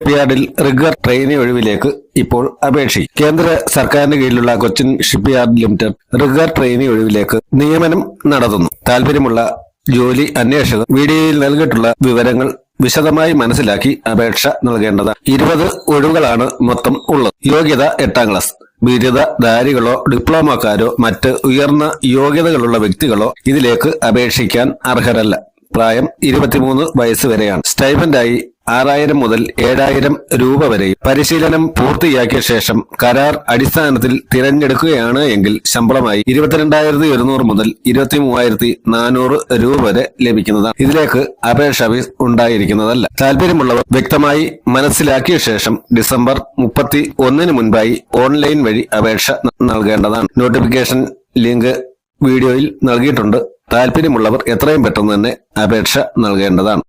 ഷിപ്പ്യാർഡിൽ rigger trainee ഒഴിവിലേക്ക് ഇപ്പോൾ അപേക്ഷി. കേന്ദ്ര സർക്കാരിന് കീഴിലുള്ള Cochin shipyard limited rigger trainee ഒഴിവിലേക്ക് നിയമനം നടത്തുന്നു. താല്പര്യമുള്ള ജോലി അന്വേഷകർ വീഡിയോയിൽ നൽകിയിട്ടുള്ള വിവരങ്ങൾ വിശദമായി മനസ്സിലാക്കി അപേക്ഷ നൽകേണ്ടതാണ് ഇരുപത് ഒഴിവുകളാണ് മൊത്തം ഉള്ളത്. യോഗ്യത എട്ടാം ക്ലാസ്. ബിരുദധാരികളോ ഡിപ്ലോമക്കാരോ മറ്റ് ഉയർന്ന യോഗ്യതകളുള്ള വ്യക്തികളോ ഇതിലേക്ക് അപേക്ഷിക്കാൻ അർഹരല്ല. പ്രായം ഇരുപത്തിമൂന്ന് വയസ്സ് വരെയാണ്. സ്റ്റൈഫൻഡായി ആറായിരം മുതൽ ഏഴായിരം രൂപ വരെ പരിശീലനം പൂർത്തിയാക്കിയ ശേഷം കരാർ അടിസ്ഥാനത്തിൽ തിരഞ്ഞെടുക്കുകയാണ് എങ്കിൽ ശമ്പളമായി ഇരുപത്തിരണ്ടായിരത്തി ഒരുന്നൂറ് മുതൽ ഇരുപത്തി മൂവായിരത്തി നാനൂറ് രൂപ വരെ ലഭിക്കുന്നതാണ്. ഇതിലേക്ക് അപേക്ഷ ഫീസ് ഉണ്ടായിരിക്കുന്നതല്ല. താല്പര്യമുള്ളവർ വ്യക്തമായി മനസ്സിലാക്കിയ ശേഷം ഡിസംബർ മുപ്പത്തി ഒന്നിന് മുൻപായി ഓൺലൈൻ വഴി അപേക്ഷ നൽകേണ്ടതാണ്. നോട്ടിഫിക്കേഷൻ ലിങ്ക് വീഡിയോയിൽ നൽകിയിട്ടുണ്ട്. താല്പര്യമുള്ളവർ എത്രയും പെട്ടെന്ന് തന്നെ അപേക്ഷ നൽകേണ്ടതാണ്.